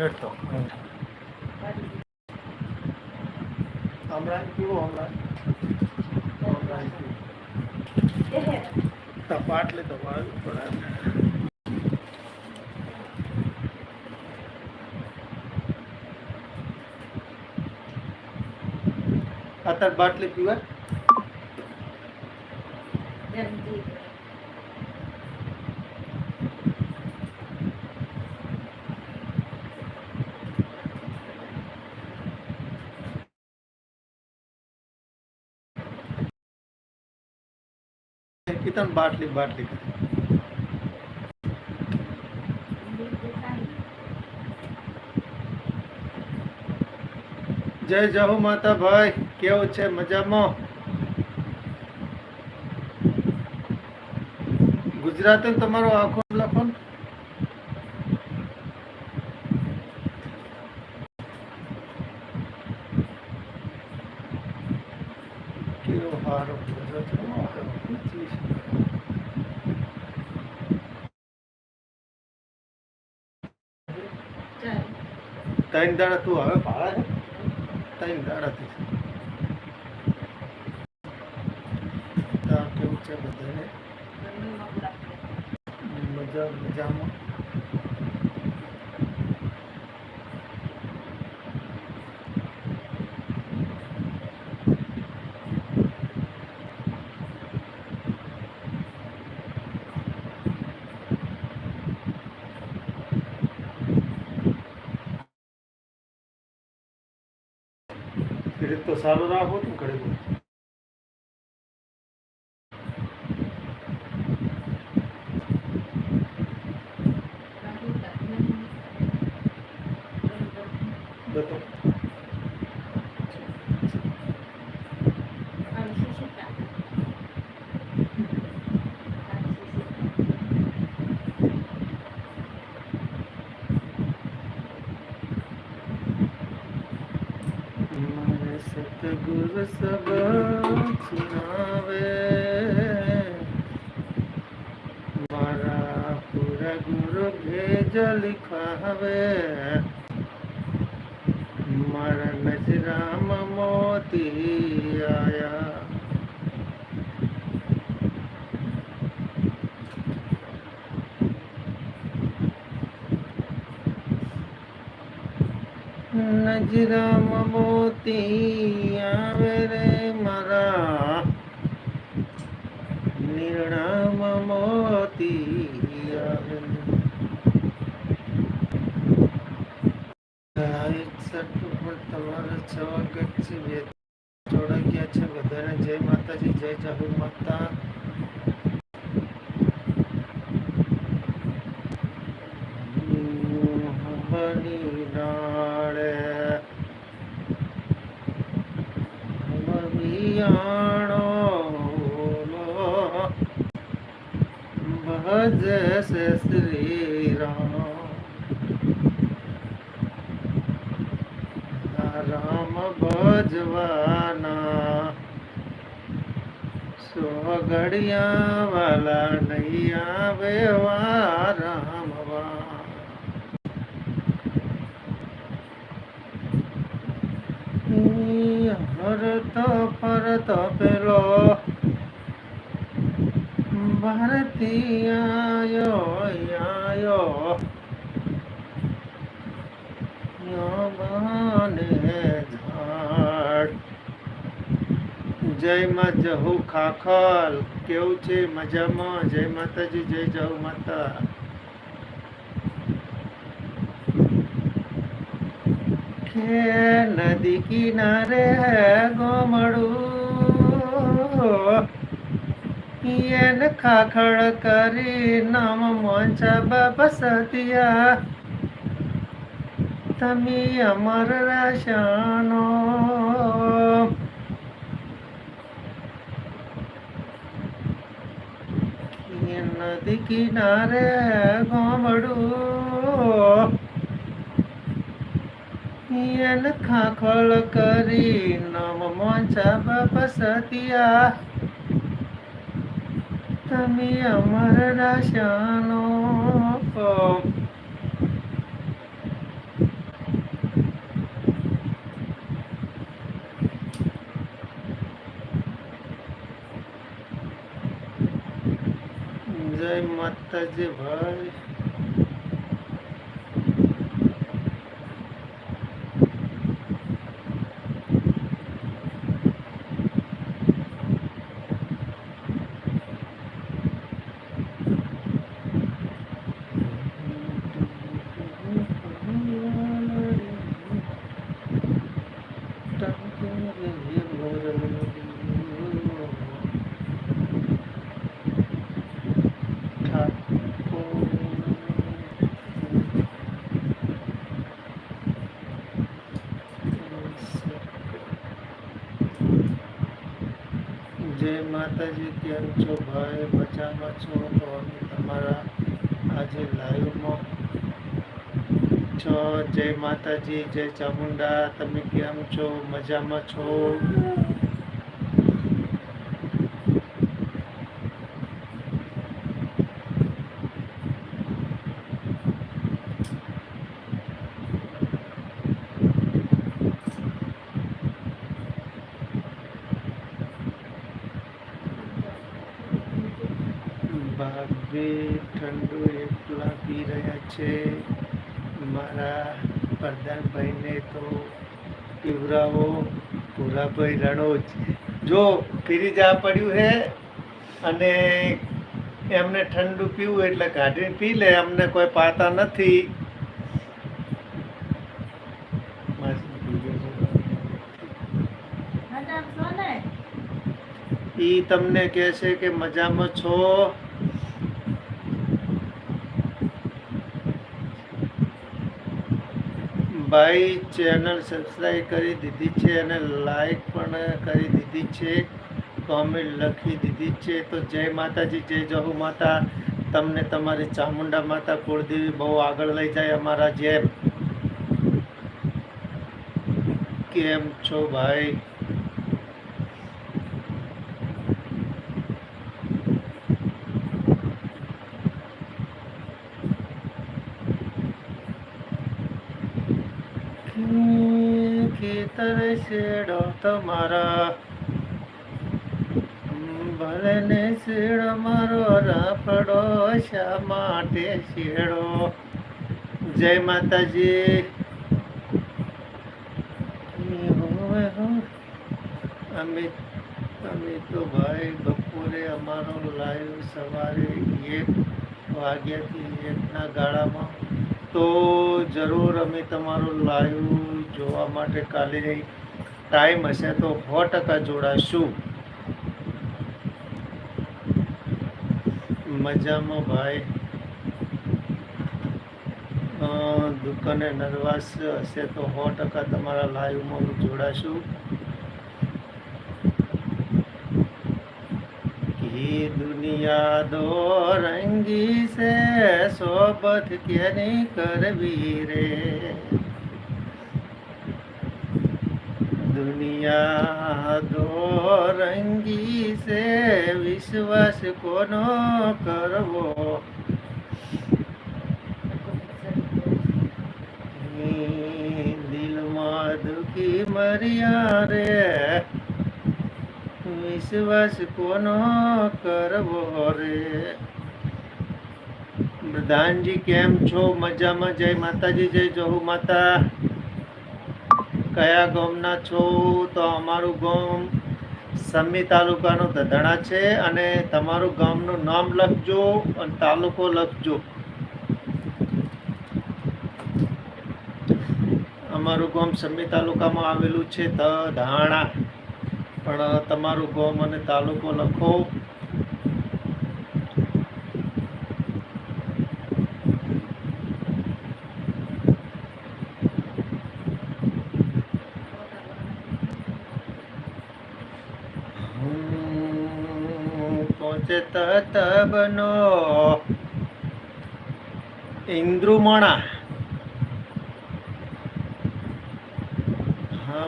રેડતો. તપાટ લે તો વાળું પડે અત્યારે બાટલી પીવા? કિતન બાટલી બાટલી જય જહુ માતા ભાઈ કેવું છે મજામાં ગુજરાતી તમારો આખો લખો. કેવો હારો ત્રણ દાડા તું હવે ભાડા ત્રણ દાડાથી કેવું છે બધાને? મજા મજામાં? તો સારું રાખો તું ઘરે બતો મારા પૂરા ગુરુ ભેજ લિખાવે મારા નજરામાં મોતી આયા નજરામાં મોતી આવે રે મારા નિર્ણામાં મોતી આવે એકસઠ ઉપર તમારા સ્વાગત છે, બે જોડાઈ છે, બધાને જય માતાજી, જય જાહુ માતા. બની ડાળે બબિયાણો ભજ શ્રી રામ રામ ભજવાના સોગડિયા વાલા નહીં આવે વા રામવા હરતો ફરતો પેલો ભારતીય આયો યમાને ઝાડ. જય માં જહુ ખાખલ, કેવું છે મજામાં? જય માતાજી, જય જહુ માતા. નદી કિનારે ગોમડું એને ખાખડ કરી નામ મોંચા બાબા સતિયા. તમે અમર રાશાનો નદી કિનારે ગોમડું. એન ખાખળ કરી નમ મોંચા બાપ સતિયા. તમે અમર રાશાનો જય માતાજી ભાઈ કેમ છો ભાઈ, મજામાં છો? તો અમે તમારા આજે લાઈવમાં છો. જય માતાજી, જય ચામુંડા, તમે કેમ છો? મજામાં છો ભાભી ઠંડુ એકલા પી રહ્યા છે મારા પ્રધાનભાઈને તો પીવરાવો ભૂરાભાઈ રણોજ જો. ફીરી જા પડ્યું હે અને એમને ઠંડુ પીવું એટલે કાઢીને પી લે અમને કોઈ પાતા નથી. છો ઈ તમને કહે છે કે મજામાં છો? ભાઈ ચેનલ સબસ્ક્રાઈબ કરી દીધી છે અને લાઈક પણ કરી દીધી છે કોમેન્ટ લખી દીધી છે. તો જય માતાજી, જય જહુ માતા. તમને તમારી ચામુંડા માતા કુળદેવી બહુ આગળ લઈ જાય અમારા જેમ. કેમ છો ભાઈ ખેતર શેડો તમારા. ભલે ને શેડો મારો રાફડો શા માટે શેડો. જય માતાજી. અમે અમે તો ભાઈ બપોરે અમારો લાઈવ સવારે એક વાગ્યાથી એકના ગાળામાં. તો જરૂર અમે તમારો લાઈવ જોવા માટે કાલે ટાઈમ હશે તો સો ટકા જોડાશું. મજામાં ભાઈ. દુકાને નર્વાસ હશે તો સો ટકા તમારા લાઈવમાં હું જોડાશું. દુનિયા દો રંગી સે સોબત કેની કરવી રે. દુનિયા દોરંગી સે વિશ્વાસ કોનો કરવો? દિલમાં દુખી મરિયા રે, વિશ્વાસ કોનો કરવો રે? પ્રધાનજી કેમ છો? મજામાં? જય માતાજી, જય જહુ માતા. કયા ગામના છો? તો અમારું ગામ સમી તાલુકાનું દધણા છે અને તમારું ગામનું નામ લખજો અને તાલુકો લખજો. અમારું ગામ સમી તાલુકામાં આવેલું છે ધાણા પણ તમારું ગામ અને તાલુકો લખો હમ, પહોંચે તત ઇન્દ્રુમણા.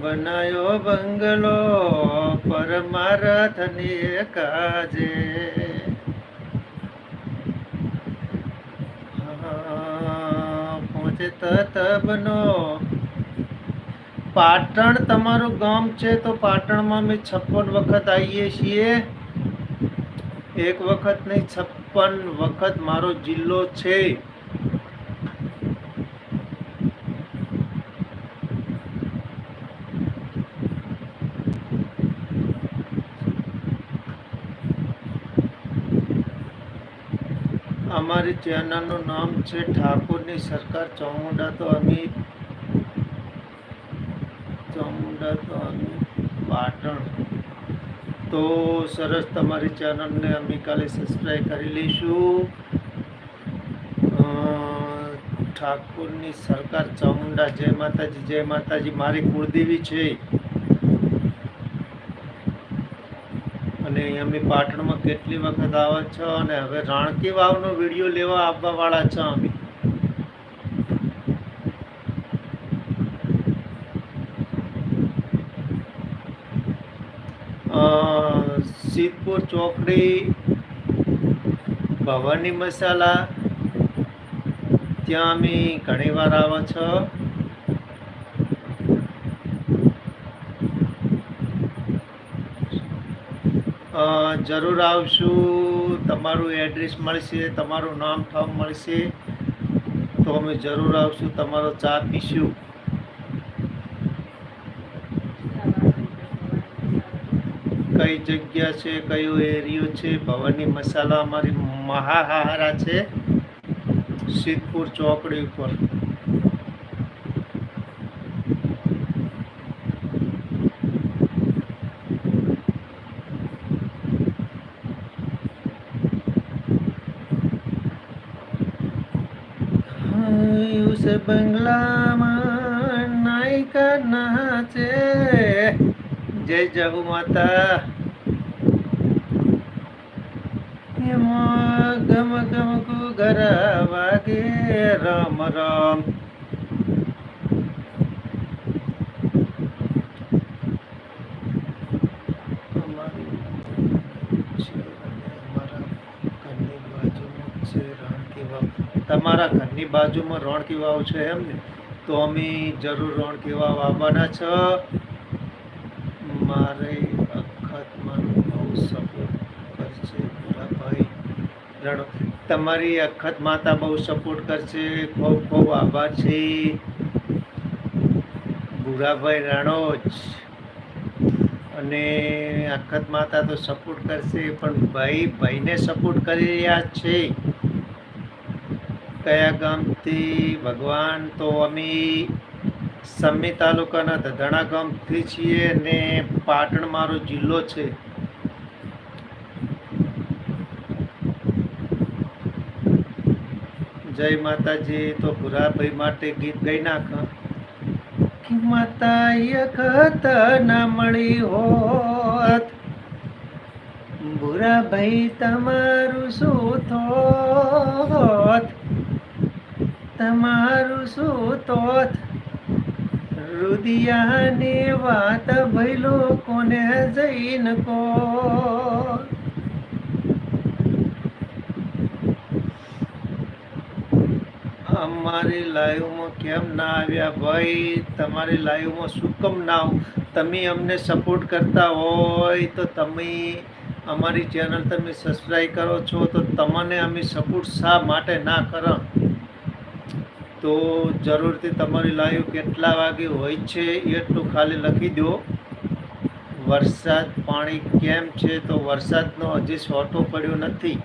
બનાયો બંગલો પરમારથની કાજે પહોંચે તબનો પાટણ તમારું ગામ છે તો પાટણમાં અમે છપ્પન વખત આવીએ છીએ. એક વખત નહીં, છપ્પન વખત મારો જિલ્લો છે. અમારી ચેનલનું નામ છે ઠાકોરની સરકાર, ચામુંડા તો અમે ચામુંડા તો અમે પાટણ. તો સરસ તમારી ચેનલને અમે કાલે સબસ્ક્રાઈબ કરી લઈશું. ઠાકોરની સરકાર ચામુંડા, જય માતાજી જય માતાજી, મારી કુળદેવી છે. અને અમે પાટણમાં કેટલી વખત આવે છો અને હવે રાણકી વાવનો વીડિયો લેવા આવવાવાળા છો અમે. સિદ્ધપુર ચોકડી, ભવાની મસાલા, ત્યાં અમે ઘણી વાર આવો છો. જરૂર આવશું, તમારું એડ્રેસ મળશે, તમારું નામ, ઠામ મળશે, તો અમે જરૂર આવશું, તમારો ચા પીશું. કઈ જગ્યા છે, કયો એરિયો છે, ભવાની મસાલા અમારી મહાહારા છે. સિદ્ધપુર ચોકડી ઉપર. બંગલામાં નાયકા નાચે. જય જગુ માતા એમાં ગમ ગમ ઘર વાગે રામ રામ. તમારા ઘરની બાજુમાં રોણકી વાવ છે એમ ને તો અમે જરૂર રોણકી વાવ આવવાના છો મારે અખતમાં બહુ સપોર્ટ કરશે ભોલાભાઈ રણો તમારી અખત માતા બહુ સપોર્ટ કરશે. ખૂબ ખૂબ આભાર છે. ભૂરાભાઈ રણોજ. અને અખત માતા તો સપોર્ટ કરશે, પણ ભાઈ, ભાઈને સપોર્ટ કરી રહ્યા છે. કયા ગામથી? ભગવાન તો અમે સમી તાલુકાના ધધણા ગામથી છીએ અને પાટણ મારો જિલ્લો છે. જય માતાજી, તો ભૂરાભાઈ માટે ગીત ગાઈ નાખ માતા યખત ના મળી હોત. ભૂરાભાઈ તમારું શું થોત તમારું શું થોત રુદિયાની વાત ભૈલો કોને જૈન કો અમારી લાઈવમાં કેમ ના આવ્યા ભાઈ? તમારી લાઈવમાં શું કેમ ના આવ તમે અમને સપોર્ટ કરતા હોય તો તમે અમારી ચેનલ તમે સબસ્ક્રાઈબ કરો છો તો તમને અમે સપોર્ટ શા માટે ના કરો? તો જરૂરથી તમારી લાઈવ કેટલા વાગે હોય છે એટલું ખાલી લખી દો. વરસાદ પાણી કેમ છે? તો વરસાદનો હજી સોટો પડ્યો નથી.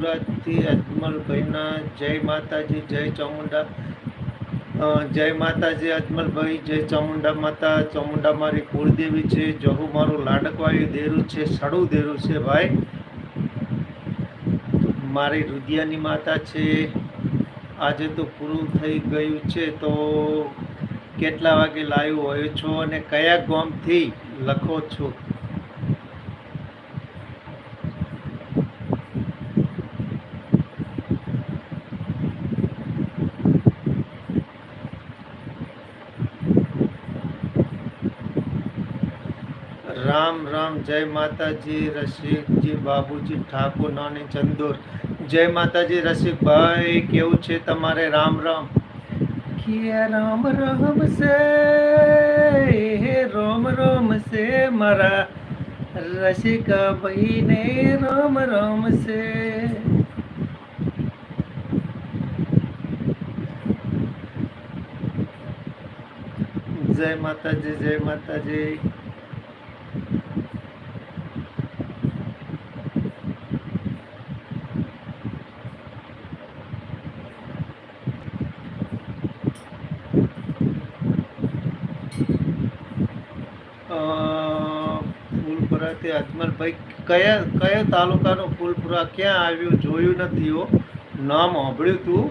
ફૂલપુરાથી અજમલભાઈના જય માતાજી, જય ચામુંડા. જય માતાજી, અજમલભાઈ, જય ચામુંડા માતા. ચામુંડા મારી કુળદેવી છે, જહુ મારું લાડકવાયું દેરું છે, સડું દેરું છે ભાઈ. મારી રુદિયાની માતા છે. આજે તો પૂરું થઈ ગયું છે, તો કેટલા વાગે લાવ્યું હોય છો અને કયા ગામથી લખો છો રામ રામ જય માતાજી રસિકજી બાબુજી ઠાકોર નાની ચંદોર જય માતાજી રસિકભાઈ કેવું છે તમારે રામ રામ કે રામ રામ સે હે રોમ રોમ છે મારા રસિકા ભાઈને રોમ રોમ છે જય માતાજી જય માતાજી ફૂલપુરાથી અજમલભાઈ કયા કયા તાલુકાનું ફૂલપુરા ક્યાં આવ્યું જોયું નથી હો. નામ સાંભળ્યું તું.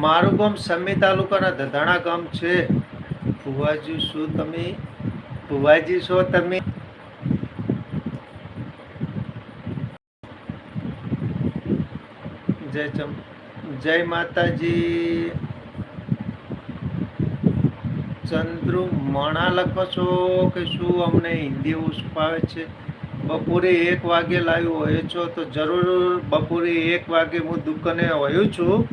મારું ગામ સમી તાલુકાના ધધાણા ગામ છે. ભુવાજી, શું તમે ભુવાજી છો તમે? જય ચમ, જય માતાજી. ચંદ્રુ, મણા લખો છો કે શું અમને હિન્દી ઉસ્પાવે છે? બપોરે એક વાગે લાવ્યો હોય છો તો જરૂર બપોરે એક વાગે હું દુકાને હોયું છું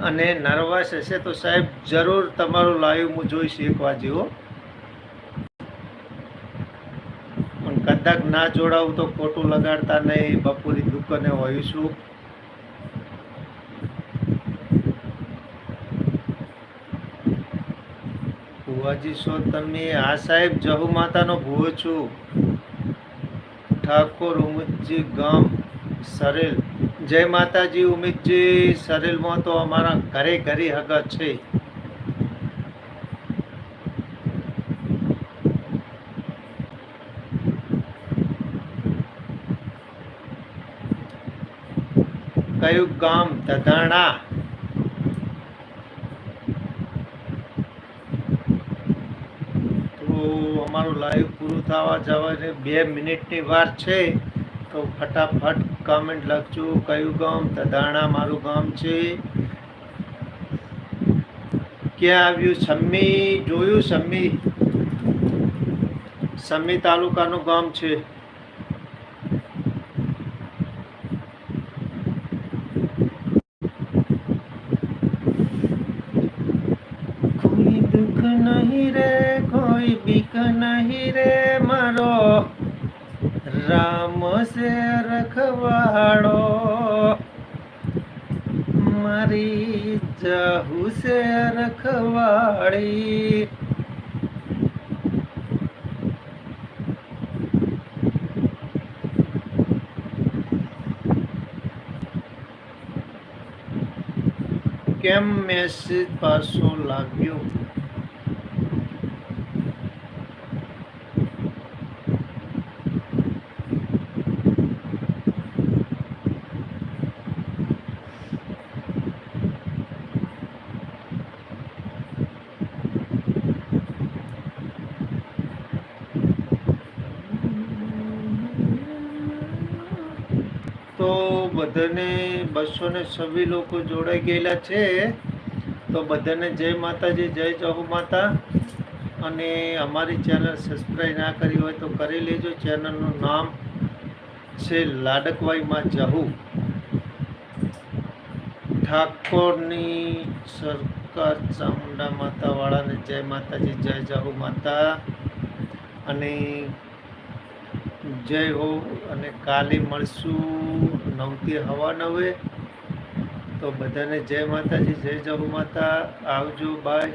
અને નર્વસ હશે તો સાહેબ, જરૂર તમારું લાઈવ હું જોઈશ એક વાગે હો પણ કદાચ ના જોડાવું તો ખોટું લગાડતા નહીં બપોરી દુકાને હોઈશું. ભુવાજી છો તમે? આ સાહેબ, જહુ માતાનો ભૂવો છું. ઠાકોર ઉમિતજી ગમ સરેલ. જય માતાજી, ઉમિતજી, સરેલમાં તો અમારા ઘરે ઘરે હગત છે. કયું ગામ તધાણા તો અમારું લાઈવ પૂરું થવા જવાને બે મિનિટની વાર છે. તો ફટાફટ કમેન્ટ લખજો કયું ગામ તધાણા મારું ગામ છે. ક્યાં આવ્યું? સમ્મી જોયું? સમ્મી સમ્મી તાલુકાનું ગામ છે. રામ છે રખવાડો. મારી જહુ છે રખવાડી. કેમ મેસેજ પાછો લાગ્યો તો બધાને બસો ને છવ્વીસ લોકો જોડાઈ ગયેલા છે. તો બધાને જય માતાજી, જય જહુ માતા. અને અમારી ચેનલ સબસ્ક્રાઈબ ના કરી હોય તો કરી લેજો. ચેનલનું નામ છે લાડકવાઈમાં જહુ. ઠાકોરની સરકાર ચામુંડા માતાવાળાને જય માતાજી, જય જહુ માતા. અને જય હો અને કાલે મળશું નવથી હવા નવે. તો બધાને જય માતાજી, જય જહુ માતા. આવજો, બાય.